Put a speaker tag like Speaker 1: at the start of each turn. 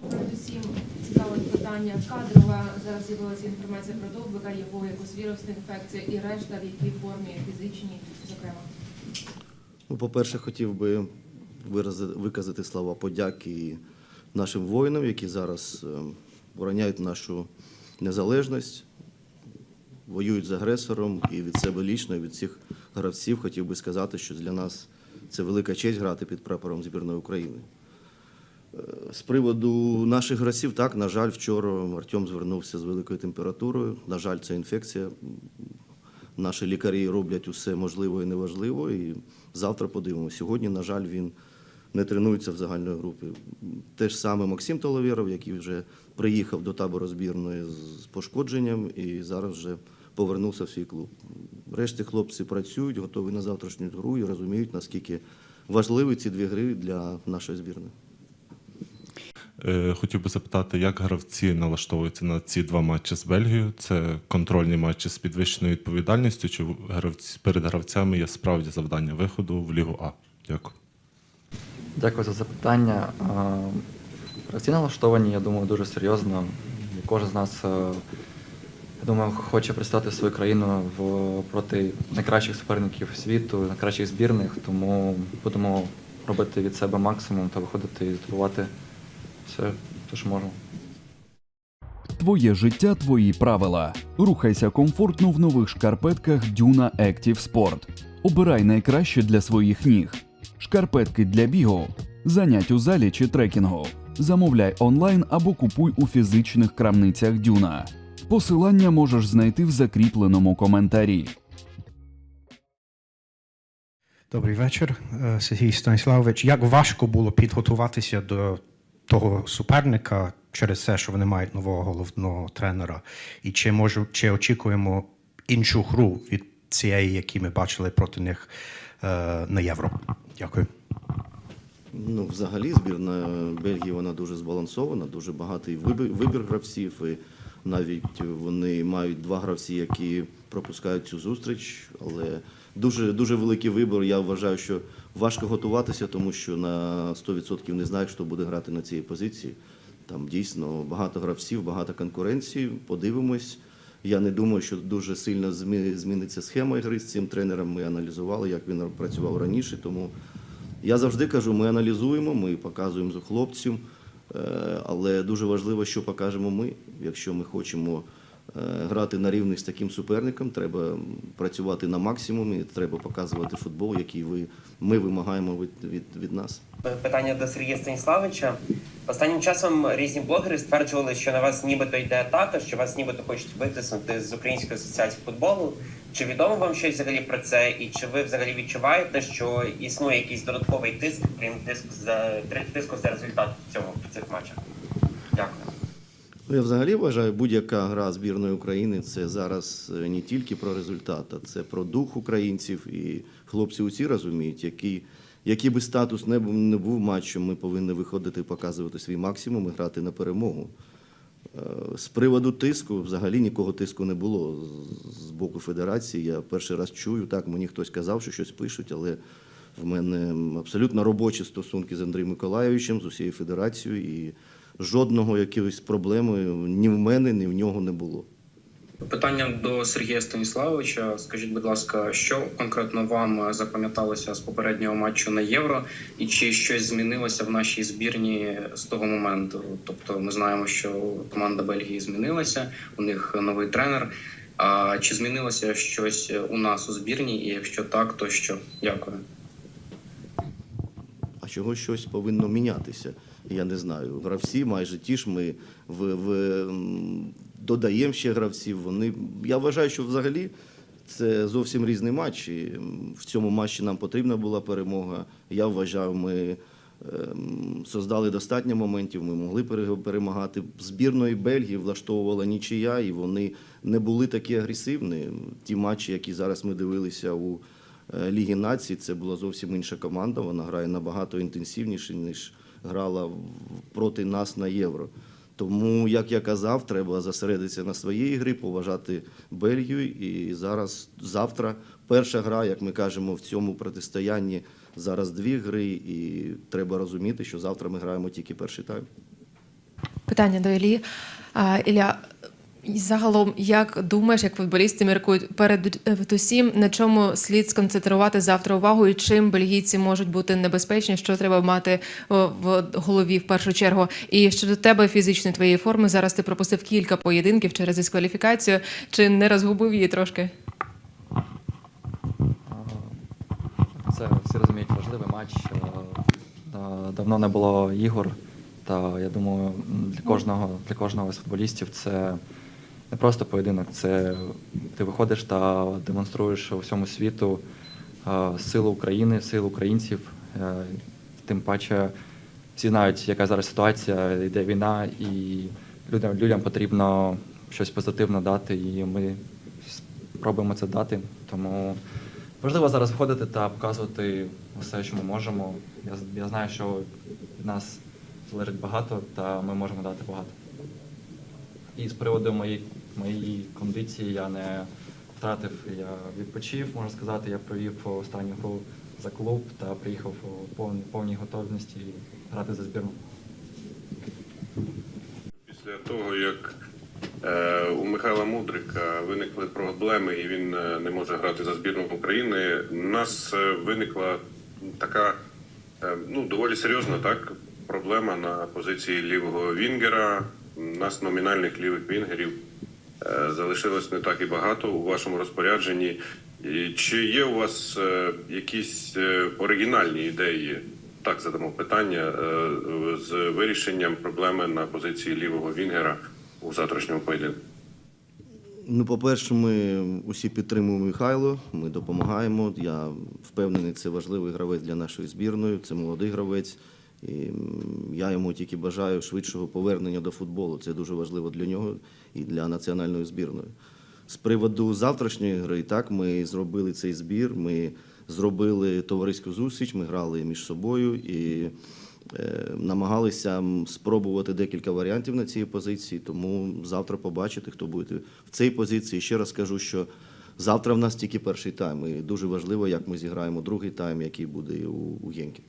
Speaker 1: Передусім цікавить питання кадрове. Зараз з'явилася інформація про довбика, його якось вірусна інфекція і решта, в якій формі фізичній, зокрема.
Speaker 2: Ну, по-перше, хотів би вирази- виказати слова подяки нашим воїнам, які зараз е, обороняють нашу незалежність, воюють з агресором і від себе лічно, і від всіх гравців хотів би сказати, що для нас це велика честь грати під прапором збірної України. З приводу наших гравців, так, на жаль, вчора Артем звернувся з великою температурою. На жаль, це інфекція. Наші лікарі роблять усе можливе і неважливо. І завтра подивимося. Сьогодні, на жаль, він не тренується в загальної групи. Те ж саме Максим Толовєров, який вже приїхав до табору збірної з пошкодженням і зараз вже повернувся в свій клуб. Решті хлопці працюють, готові на завтрашню гру і розуміють, наскільки важливі ці дві гри для нашої збірної.
Speaker 3: Е, Хотів би запитати, як гравці налаштовуються на ці два матчі з Бельгією? Це контрольні матчі з підвищеною відповідальністю, чи гравці, перед гравцями є справді завдання виходу в Лігу А? Дякую.
Speaker 4: Дякую за запитання. Е, Гравці налаштовані, я думаю, дуже серйозно. Кожен з нас, е, я думаю, хоче представити свою країну в, проти найкращих суперників світу, найкращих збірних, тому будемо робити від себе максимум та виходити і здобувати все, те, що можемо.
Speaker 5: Твоє життя, твої правила. Рухайся комфортно в нових шкарпетках Duna Active Sport. Обирай найкраще для своїх ніг. Шкарпетки для бігу, занять у залі чи трекінгу. Замовляй онлайн або купуй у фізичних крамницях Дюна. Посилання можеш знайти в закріпленому коментарі.
Speaker 6: Добрий вечір, Е, Сергій Станіславович. Як важко було підготуватися до того суперника через те, що вони мають нового головного тренера? І чи можу, чи очікуємо іншу гру від цієї, які ми бачили проти них е, на євро? Дякую.
Speaker 2: Ну, взагалі, збірна Бельгії вона дуже збалансована, дуже багатий вибір, вибір гравців. І навіть вони мають два гравці, які пропускають цю зустріч. Але дуже, дуже великий вибір. Я вважаю, що важко готуватися, тому що на 100% не знаєш, хто буде грати на цій позиції. Там дійсно багато гравців, багато конкуренції. Подивимось. Я не думаю, що дуже сильно зміниться схема гри з цим тренером. Ми аналізували, як він працював раніше. Тому я завжди кажу, ми аналізуємо, ми показуємо за хлопцям, е, але дуже важливо, що покажемо ми. Якщо ми хочемо грати на рівних з таким суперником, треба працювати на максимумі, треба показувати футбол, який ви, ми вимагаємо від, від, від нас.
Speaker 7: Питання до Сергія Станіславовича. Останнім часом різні блогери стверджували, що на вас нібито йде атака, що вас нібито хочуть витиснути з Української асоціації футболу. Чи відомо вам щось взагалі про це? І чи ви взагалі відчуваєте, що існує якийсь додатковий тиск, крім тиску за тиску за результат в цьому в цих матчах? Дякую.
Speaker 2: Ну, я взагалі вважаю, будь-яка гра збірної України це зараз е, не тільки про результат, а це про дух українців. І хлопці усі розуміють, який, який би статус не був, не був матчем, ми повинні виходити, показувати свій максимум і грати на перемогу. Е, З приводу тиску, взагалі нікого тиску не було з- з боку федерації. Я перший раз чую, так мені хтось казав, що щось пишуть, але в мене абсолютно робочі стосунки з Андрієм Миколайовичем, з усією федерацією, і жодного якоїсь проблеми ні в мене, ні в нього не було.
Speaker 8: Питання до Сергія Станіславовича. Скажіть, будь ласка, що конкретно вам запам'яталося з попереднього матчу на євро, і чи щось змінилося в нашій збірні з того моменту? Тобто, ми знаємо, що команда Бельгії змінилася, у них новий тренер. А чи змінилося щось у нас у збірні? І якщо так, то що? Дякую.
Speaker 2: Чого щось повинно мінятися? Я не знаю. Гравці майже ті ж ми в, в, додаємо ще гравців. Вони, я вважаю, що взагалі це зовсім різний матч. І в цьому матчі нам потрібна була перемога. Я вважаю, ми ем, создали достатньо моментів, ми могли перемагати. Збірної Бельгії влаштовувала нічия, і вони не були такі агресивні. Ті матчі, які зараз ми дивилися у е, Лігі націй, це була зовсім інша команда. Вона грає набагато інтенсивніше, ніж грала проти нас на євро. Тому, як я казав, треба зосередитися на своїй грі, поважати Бельгію. І зараз, завтра, перша гра, як ми кажемо, в цьому протистоянні зараз дві гри, і треба розуміти, що завтра ми граємо тільки перший тайм.
Speaker 1: Питання до Іллі. Ілля, і загалом, як думаєш, як футболісти міркують перед усім, на чому слід сконцентрувати завтра увагу і чим бельгійці можуть бути небезпечні, що треба мати в голові в першу чергу? І щодо тебе фізичної твоєї форми, зараз ти пропустив кілька поєдинків через дискваліфікацію. Чи не розгубив її трошки?
Speaker 4: Це всі розуміють важливий матч. Е, Давно не було ігор. Та я думаю, для кожного, для кожного з футболістів це не просто поєдинок, це ти виходиш та демонструєш усьому світу силу України, силу українців. Е, Тим паче всі знають, яка зараз ситуація, йде війна, і людям, людям потрібно щось позитивне дати, і ми спробуємо це дати. Тому важливо зараз виходити та показувати все, що ми можемо. Я, я знаю, що від нас залежить багато, та ми можемо дати багато. І з приводу моєї, моєї кондиції я не втратив, я відпочив, можна сказати, я провів останню гру за клуб та приїхав у повній, готовності грати за збірну.
Speaker 9: Після того, як е, у Михайла Мудрика виникли проблеми і він е, не може грати за збірну України, у нас е, виникла така ну, доволі серйозна так, проблема на позиції лівого вінгера. У нас номінальних лівих вінгерів залишилось не так і багато у вашому розпорядженні. Чи є у вас е, якісь е, оригінальні ідеї? Так задамо питання е, з вирішенням проблеми на позиції лівого вінгера у завтрашньому поєдинку.
Speaker 2: Ну, по-перше, ми усі підтримуємо Михайло, ми допомагаємо. Я впевнений, це важливий гравець для нашої збірної, це молодий гравець. І я йому тільки бажаю швидшого повернення до футболу. Це дуже важливо для нього і для національної збірної. З приводу завтрашньої гри, так, ми зробили цей збір, ми зробили товариську зустріч, ми грали між собою і е, намагалися спробувати декілька варіантів на цій позиції. Тому завтра побачите, хто буде в цій позиції. Ще раз скажу, що завтра в нас тільки перший тайм. І дуже важливо, як ми зіграємо другий тайм, який буде у, у Генкі.